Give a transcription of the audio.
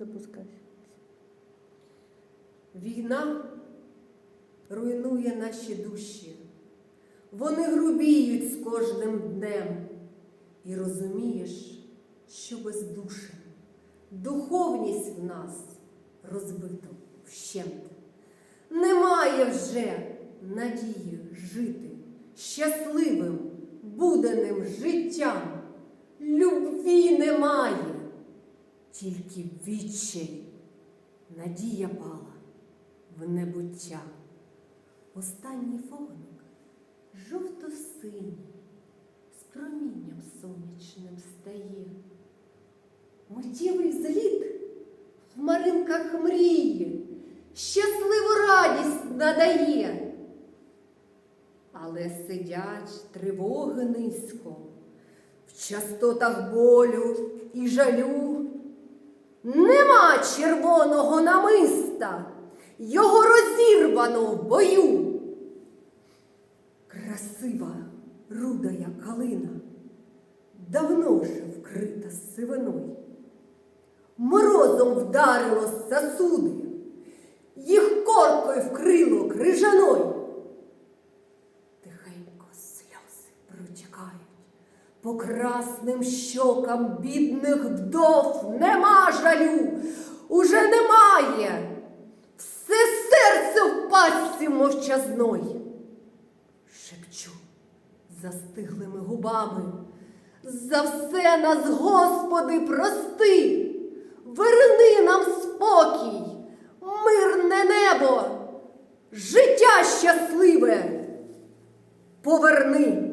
Запускай. Війна руйнує наші душі. Вони грубіють з кожним днем. І розумієш, що бездушен. Духовність в нас розбито вщент. Немає вже надії жити щасливим, буденним життям. Любві немає, тільки відчай надія пала в небуття. Останній вогник жовто-синій, з промінням сонячним стає. Миттєвий зліт в маринках мрії, щасливу радість надає. Але сидять тривоги низько, в частотах болю і жалю. Нема червоного намиста, його розірвано в бою. Красива рудая калина, давно вже вкрита сивиною. Морозом вдарило сосуди, по красним щокам бідних вдов нема жалю, уже немає. Все серце в пастці мовчазної. Шепчу застиглими губами. За все нас, Господи, прости, верни нам спокій, мирне небо, життя щасливе. Поверни.